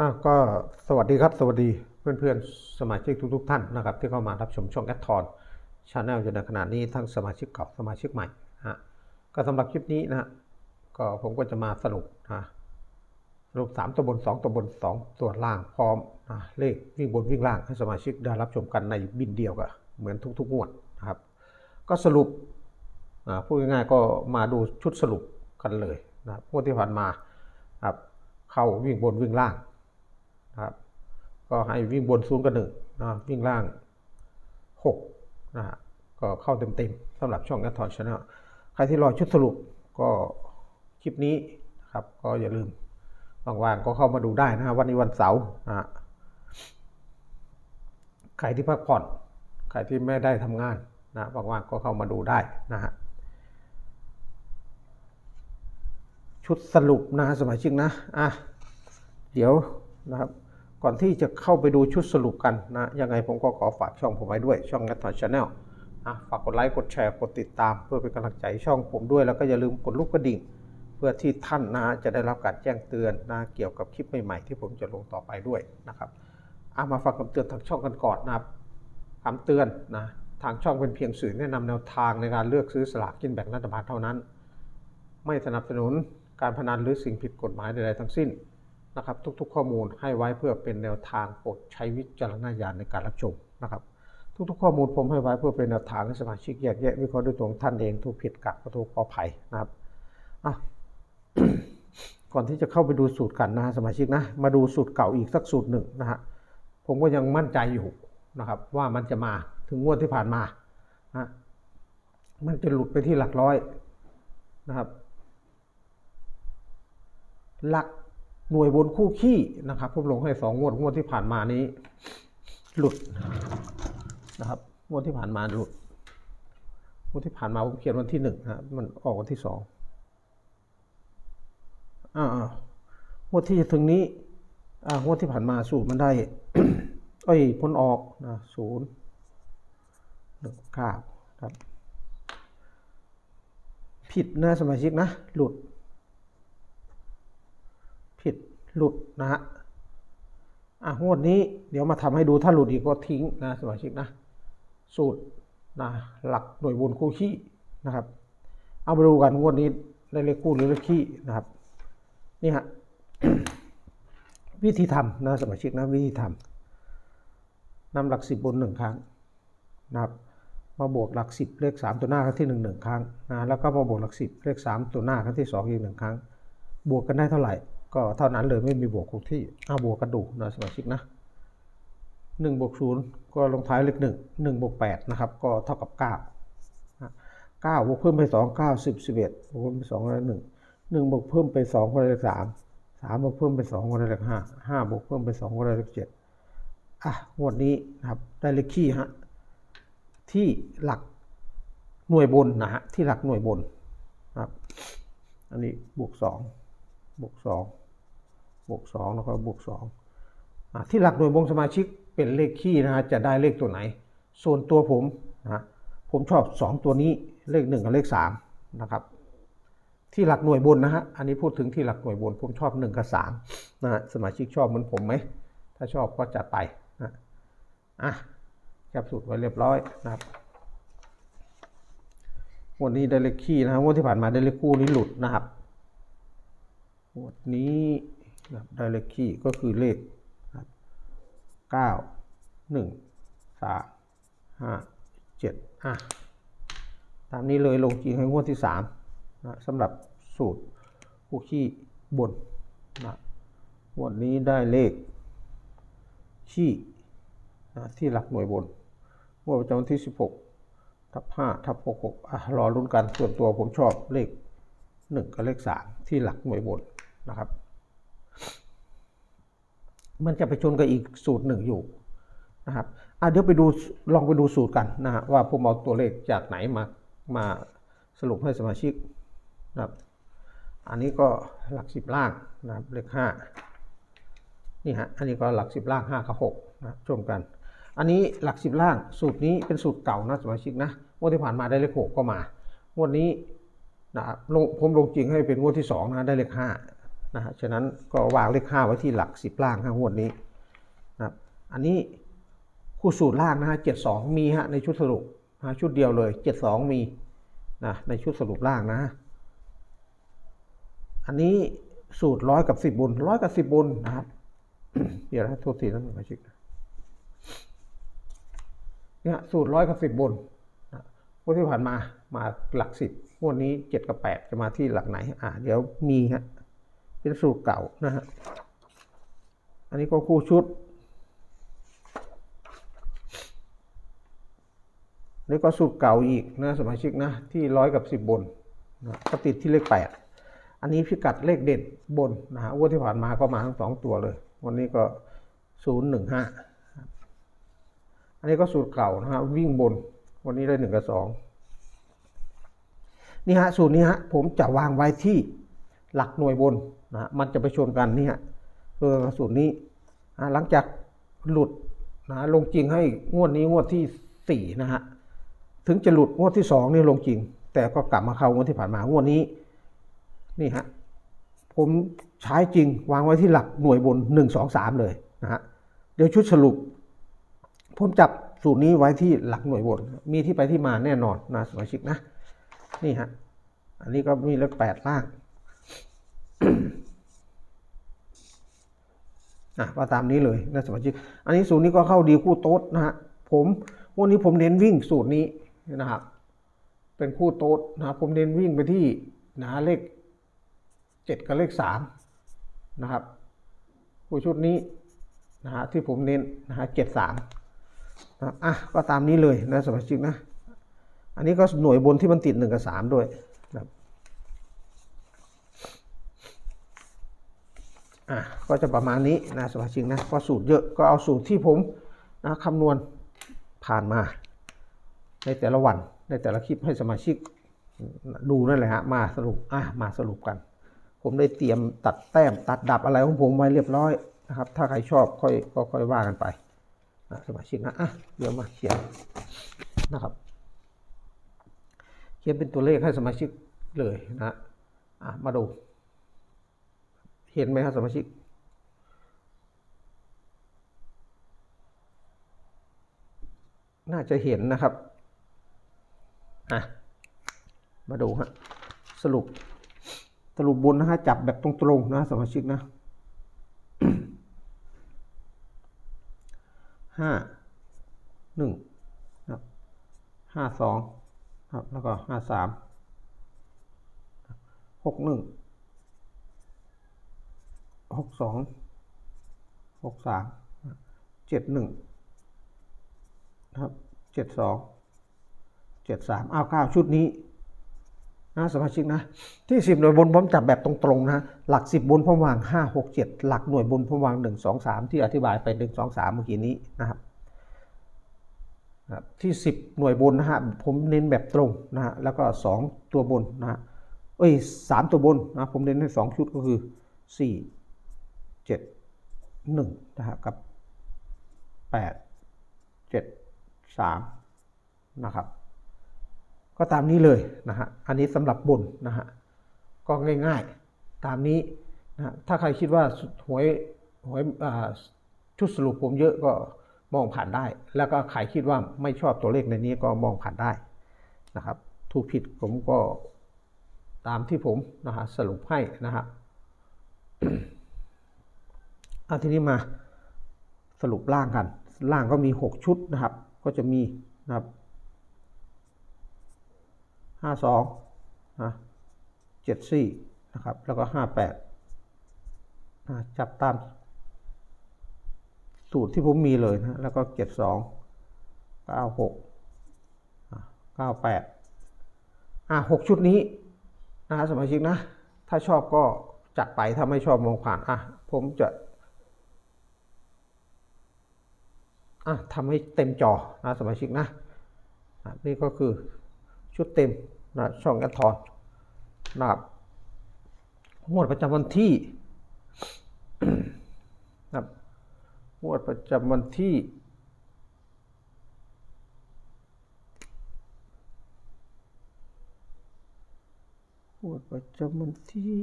อะก็สวัสดีครับ สวัสดีเพื่อนๆ สมาชิกทุกๆท่านนะครับ ที่เข้ามารับชมช่องแอดทอนชาแนลอยู่ในขณะนี้ทั้งสมาชิกเก่าสมาชิกใหม่ฮะก็สำหรับคลิปนี้นะฮะก็ผมก็จะมาสรุปนะสรุปสามตัวบนสองตัวบนสองตัวล่างพร้อมนะเลขวิ่งบนวิ่งล่างให้สมาชิกได้รับชมกันในบินเดียวกันเหมือนทุกๆงวดนะครับ ก็สรุปอ่าพูดง่ายๆก็มาดูชุดสรุปกันเลยนะครับงวดที่ผ่านมาครับเข้าวิ่งบนวิ่งล่าง นะครับ ก็ให้วิ่งบนศูนย์กับหนึ่งนะวิ่งล่างหกนะฮะก็เข้าเต็มๆสำหรับช่องแอดทอนชาแนลใครที่รอชุดสรุปก็คลิปนี้นะครับ ก็อย่าลืมว่างๆก็เข้ามาดูได้นะฮะวันนี้วันเสาร์นะใครที่พักผ่อนใครที่ไม่ได้ทำงานนะว่างๆก็เข้ามาดูได้นะฮะชุดสรุปนะฮะสมาชิกนะ อะ เดี๋ยว นะครับ ก่อนที่จะเข้าไปดูชุดสรุปกันนะ ยังไงผมก็ขอฝากช่องผมไว้ด้วย ช่อง n ั t ท c h a n n e l นะฝากกดไลค์ กดแชร์ กดติดตาม เพื่อเป็นกำลังใจช่องผมด้วย แล้วก็อย่าลืมกดลูกกระดิ่ง เพื่อที่ท่านนะจะได้รับการแจ้งเตือนนะเกี่ยวกับคลิปใหม่ๆที่ผมจะลงต่อไปด้วยนะครับเอามาฟังคำเตือนทางช่องกันก่อนนะครับคำเตือนนะทางช่องเป็นเพียงสื่อแนะนำแนวทางในการเลือกซื้อสลากกินแบ่งรัฐบาลเท่านั้น ไม่สนับสนุนการพนันหรือสิ่งผิดกฎหมายใดๆทั้งสิ้น นะครับ ทุกๆ ข้อมูลให้ไว้เพื่อเป็นแนวทางโปรดใช้วิจารณญาณในการรับชมนะครับ ทุกๆ ข้อมูลผมให้ไว้เพื่อเป็นแนวทางให้สมาชิกแยกแยะวิเคราะห์ด้วยตัวของท่านเองถูกผิดกักก็ถูกออภัยนะครับอะก่อนที่จะเข้าไปดูสูตรกันนะฮะสมาชิกนะมาดูสูตรเก่าอีกสักสูตรหนึ่งนะฮะผมก็ยังมั่นใจอยู่นะครับว่ามันจะมาถึงงวดที่ผ่านมานะมันจะหลุดไปที่หลักร้อยนะครับ หลัก หน่วยบนคู่ขี้นะครับผมลงให้สองงวดงวดที่ผ่านมานี้ หลุดนะครับงวดที่ผ่านมาหลุดงวดที่ผ่านมาผมเขียนวันที่หนึ่งนะมันออกวันที่สองอ่างวดที่จะถึงนี้อ่างวดที่ผ่านมาสูตรมันได้เอ้ยพ้นออกนะศูนย์หนึ่งเก้าครับ ผิดนะสมาชิกนะ หลุด ผิดหลุดนะฮะอะงวดนี้เดี๋ยวมาทำให้ดูถ้าหลุดอีกก็ทิ้งนะสมาชิกนะ สูตรนะหลักหน่วยบนคู่ขี้นะครับ เอามาดูกันงวดนี้ได้เลขคู่หรือเลขขี้นะครับ นี่ฮะวิธีทำนะสมาชิกนะวิธีทำนำหลักสิบบนหนึ่งครั้งนะครับ มาบวกหลักสิบเลขสามตัวหน้าครั้งที่หนึ่งหนึ่งครั้งนะแล้วก็มาบวกหลักสิบเลขสามตัวหน้าครั้งที่สองอีกหนึ่งครั้ง บวกกันได้เท่าไหร่ ก็เท่านั้นเลยไม่มีบวกคงที่เอาบวกกันดูกนะสมาชิกนะหนึ่งบวกศูนย์ก็ลงท้ายเลขหนึ่งหนึ่งบวกแปดนะครับก็เท่ากับเก้าเก้าบวกเพิ่มไปสองเก้าสิบสิบเอ็ดบวกเพิ่มไปสองก็ได้หนึ่งหนึ่งบวกเพิ่มไปสองก็ได้สามสามบวกเพิ่มไปสองก็ได้เลขห้าห้าบวกเพิ่มไปสองก็ได้เลขเจ็ดอะงวดนี้นะครับได้เลขขี้ฮะที่หลักหน่วยบนนะฮะที่หลักหน่วยบนนะครับอันนี้บวกสอง บวกสองบวกสองแล้วก็บวกสองที่หลักหน่วยวงสมาชิกเป็นเลขคี่นะฮะจะได้เลขตัวไหน ส่วนตัวผมนะผมชอบสองตัวนี้เลขหนึ่งกับเลขสามนะครับที่หลักหน่วยบนนะฮะอันนี้พูดถึงที่หลักหน่วยบน ผมชอบหนึ่งกับสามนะฮะสมาชิกชอบเหมือนผมไหมถ้าชอบก็จัดไปนะอะแคปสูตรไว้เรียบร้อยนะครับวันนี้ได้เลขคี่นะครับวันที่ผ่านมาได้เลขคู่นี้หลุดนะครับ วดนี้ครับได้เลขคี่ก็คือเลขเก้าหนึ่งสามห้าเจ็ดอะตามนี้เลยลงจริงให้งวดที่สามนะสำหรับสูตรคู่ขี้บนนะงวดนี้ได้เลขขี้นะที่หลักหน่วยบนงวดประจำวันที่สิบหกทับห้าทับหกหกอะรอรุ้นกันส่วนตัวผมชอบเลขหนึ่งกับเลขสามที่หลักหน่วยบน นะครับ มันจะไปชนกับอีกสูตรหนึ่งอยู่นะครับอะเดี๋ยวไปดูลองไปดูสูตรกันนะฮะว่าผมเอาตัวเลขจากไหนมามาสรุปให้สมาชิกนะครับ อันนี้ก็หลักสิบล่างนะครับเลขห้านี่ฮะอันนี้ก็หลักสิบล่างห้ากับหกนะชมกัน อันนี้หลักสิบล่างสูตรนี้เป็นสูตรเก่านะสมาชิกนะงวดที่ผ่านมาได้เลขหกก็มางวดนี้นะครับผมลงจริงให้เป็นงวดที่สองนะได้เลขห้า นะฮะฉะนั้นก็วางเลขห้าไว้ที่หลักสิบล่างฮะงวดนี้นะครับอันนี้คู่สูตรล่างนะฮะเจ็ดสองมีฮะในชุดสรุปนะฮะชุดเดียวเลยเจ็ดสองมีนะในชุดสรุปล่างนะ อันนี้สูตรร้อยกับสิบบนร้อยกับสิบบนนะครับเดี๋ยวนะโทษทีนะมาชิกเนี่ยสูตรร้อยกับสิบบนนะงวดที่ผ่านมามาหลักสิบงวดนี้เจ็ดกับแปดจะมาที่หลักไหน อ่าเดี๋ยวมีฮะ เป็นสูตรเก่านะฮะ อันนี้ก็คู่ชุดนี่ก็สูตรเก่าอีกนะสมาชิกนะ ที่ร้อยกับสิบบนนะก็ติดที่เลขแปดอันนี้พิกัดเลขเด่นบนนะฮะงวดที่ผ่านมาก็มาทั้งสองตัวเลย วันนี้ก็ศูนย์หนึ่งห้าอันนี้ก็สูตรเก่านะฮะวิ่งบน วันนี้ได้หนึ่งกับสองนี่ฮะสูตรนี้ฮะผมจะวางไว้ที่ หลักหน่วยบนนะฮะมันจะไปชนกันนี่ฮะเออสูตรนี้อะหลังจากหลุดนะลงจริงให้งวดนี้งวดที่สี่นะฮะ ถึงจะหลุดงวดที่สองนี่ลงจริง แต่ก็กลับมาเข้างวดที่ผ่านมางวดนี้ นี่ฮะ ผมใช้จริงวางไว้ที่หลักหน่วยบนหนึ่งสองสามเลยนะฮะ เดี๋ยวชุดสรุป ผมจับสูตรนี้ไว้ที่หลักหน่วยบน มีที่ไปที่มาแน่นอนนะสมาชิกนะ นี่ฮะ อันนี้ก็มีเลขแปดล่าง อะก็ตามนี้เลยนะสมาชิก อันนี้สูตรนี้ก็เข้าดีคู่โต๊ดนะฮะ ผมวันนี้ผมเน้นวิ่งสูตรนี้นะครับ เป็นคู่โต๊ดนะครับผมเน้นวิ่งไปที่นะเลขเจ็ดกับเลขสามนะครับ คู่ชุดนี้นะฮะที่ผมเน้นนะฮะเจ็ดสามนะอะก็ตามนี้เลยนะสมาชิกนะ อันนี้ก็หน่วยบนที่มันติดหนึ่งกับสามด้วยนะครับ อะก็จะประมาณนี้นะสมาชิกนะก็สูตรเยอะก็เอาสูตรที่ผมนะคำนวณผ่านมาในแต่ละวันในแต่ละคลิปให้สมาชิกดูนั่นแหละฮะมาสรุปอะมาสรุปกัน ผมได้เตรียมตัดแต้มตัดดับอะไรของผมไว้เรียบร้อยนะครับ ถ้าใครชอบค่อยก็ค่อยว่ากันไปนะสมาชิกนะอะเดี๋ยวมาเขียนนะครับ เขียนเป็นตัวเลขให้สมาชิกเลยนะอะมาดู เห็นไหมครับสมาชิก น่าจะเห็นนะครับ อะ มาดูฮะ สรุป สรุปบนนะฮะ จับแบบตรงๆนะสมาชิกนะห้าหนึ่งครับห้าสองครับ แล้วก็ห้าสามหกหนึ่ง หกสองหกสามเจ็ดหนึ่งนะครับเจ็ดสองเจ็ดสามเอาเก้าชุดนี้นะสมาชิกนะที่สิบหน่วยบนผมจับแบบตรงๆนะหลักสิบบนผมวางห้าหกเจ็ดหลักหน่วยบนผมวางหนึ่งสองสามที่อธิบายไปหนึ่งสองสามเมื่อกี้นี้นะครับที่ 10 หน่วยบนนะฮะผมเน้นแบบตรงนะฮะแล้วก็ 2 ตัวบนนะฮะเอ้ยสตัวบนนะผมเน้นให้ 2 ชุดก็คือ 4 1นะครับกับ 8 7 3 นะครับ ก็ตามนี้เลยนะฮะอันนี้สำหรับบนนะฮะก็ง่ายๆ ตามนี้นะถ้าใครคิดว่าหวยหวยชุดสรุปผมเยอะก็มองผ่านได้ แล้วก็ใครคิดว่าไม่ชอบตัวเลขในนี้ก็มองผ่านได้นะครับ ถูกผิดผมก็ตามที่ผมนะฮะสรุปให้นะครับ อาทีนี้มาสรุปล่างกันล่างก็มี 6 ชุดนะครับ ก็จะมีนะครับห้าสองนะเจ็ดสี่นะครับ แล้วก็ห้าแปดจับตาม สูตรที่ผมมีเลยนะแล้วก็เจ็ดสองเก้าหกเก้าแปดอะหกชุดนี้นะสมาชิกนะ ถ้าชอบก็จัดไปถ้าไม่ชอบมองผ่านอะผมจะ อะทำให้เต็มจอนะสมาชิกนะนี่ก็คือชุดเต็มนะช่องแอดทอนนะครับงวดประจำวันที่นะครับงวดประจำวันที่งวดประจำวันที่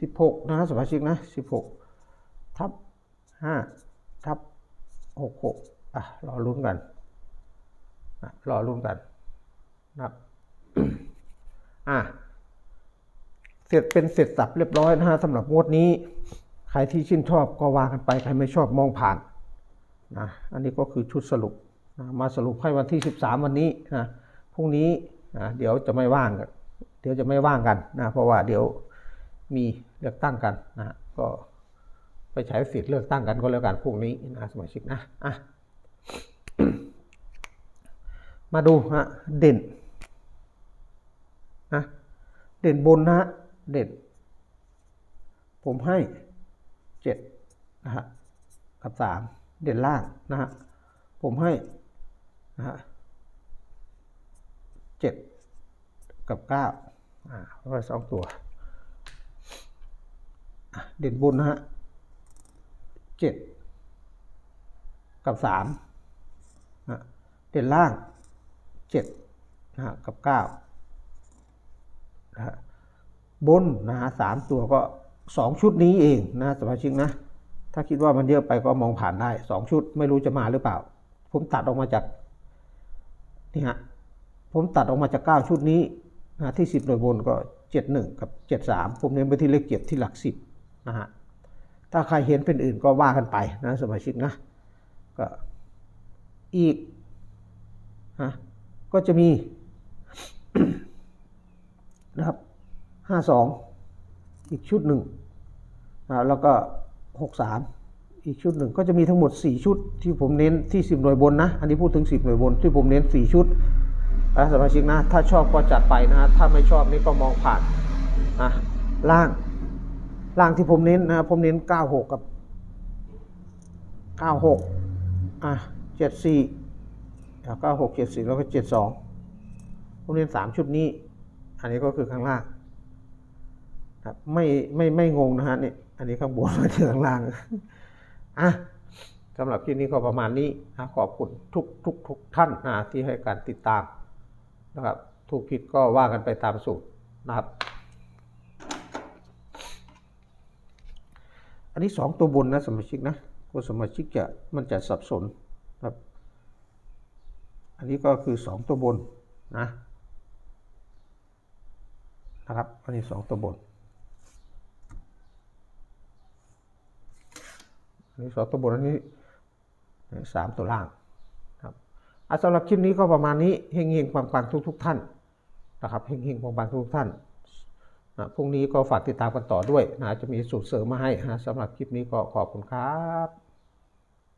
สิบหกนะสมาชิกนะสิบหกทับห้าทับ หกหกอะรอลุ้นกันอะรอลุ้นกันนะครับอะเสร็จเป็นเสร็จสับเรียบร้อยนะฮะสำหรับงวดนี้ ใครที่ชื่นชอบก็วางกันไป ใครไม่ชอบมองผ่านนะอันนี้ก็คือชุดสรุปนะมาสรุปให้วันที่ 13 วันนี้นะพรุ่งนี้นะเดี๋ยวจะไม่ว่างกันเดี๋ยวจะไม่ว่างกันนะเพราะว่าเดี๋ยวมีเลือกตั้งกันนะก็ ไปใช้สิทธิ์เลือกตั้งกันก็แล้วกันพรุ่งนี้นะสมาชิกนะอะมาดูฮะเด่นนะเด่นบนนะเด่น ผมให้เจ็ดนะฮะกับสามเด่นล่างนะฮะผมให้นะฮะเจ็ดกับเก้าอ่าราะว่าสองตัวเด่นบนนะฮะ เจ็ดกับสามนะเด่นล่างเจ็ดนะกับเก้านะฮะบนนะฮะสามตัวก็สองชุดนี้เองนะสมาชิกนะ ถ้าคิดว่ามันเยอะไปก็มองผ่านได้สองชุดไม่รู้จะมาหรือเปล่า ผมตัดออกมาจากนี่ฮะผมตัดออกมาจากเก้าชุดนี้นะที่สิบโดยบนก็เจ็ดหนึ่งกับเจ็ดสามผมเน้นไปที่เลขเจ็ดที่หลักสิบนะฮะ ถ้าใครเห็นเป็นอื่นก็ว่ากันไปนะสมาชิกนะก็อีกนะก็จะมีนะครับห้าสองอีกชุดหนึ่งนะแล้วก็หกสามอีกชุดหนึ่งก็จะมีทั้งหมดสี่ชุดที่ผมเน้นที่สิบหน่วยบนนะ อันนี้พูดถึงสิบหน่วยบนที่ผมเน้นสี่ชุดนะสมาชิกนะ ถ้าชอบก็จัดไปนะ ถ้าไม่ชอบนี่ก็มองผ่านนะล่าง ล่างที่ผมเน้นนะผมเน้นเก้าหกกับเก้าหกอะเจ็ดสี่เก้าหกเจ็ดสี่แล้วก็เจ็ดสองผมเน้นสามชุดนี้ อันนี้ก็คือข้างล่างครับไม่ไม่ไม่งงนะฮะนี่อันนี้ข้างบนมาถึงข้างล่างอะสำหรับคลิปนี้ก็ประมาณนี้นะขอบคุณทุกทุกทุกท่านนะที่ให้การติดตามนะครับถูกผิดก็ว่ากันไปตามสูตรนะครับ อันนี้สองตัวบนนะสมาชิกนะคนสมาชิกจะมันจะสับสนครับ อันนี้ก็คือสองตัวบนนะนะครับอันนี้สองตัวบนอันนี้สองตัวบนอันนี้สามตัวล่างครับอะสำหรับคลิปนี้ก็ประมาณนี้เฮงเฮงปังปังทุกทุกท่านนะครับเฮงเฮงปังปังทุกทุกท่าน พรุ่งนี้ก็ฝากติดตามกันต่อด้วยนะจะมีสูตรเสริมมาให้นะสำหรับคลิปนี้ก็ขอบคุณครับ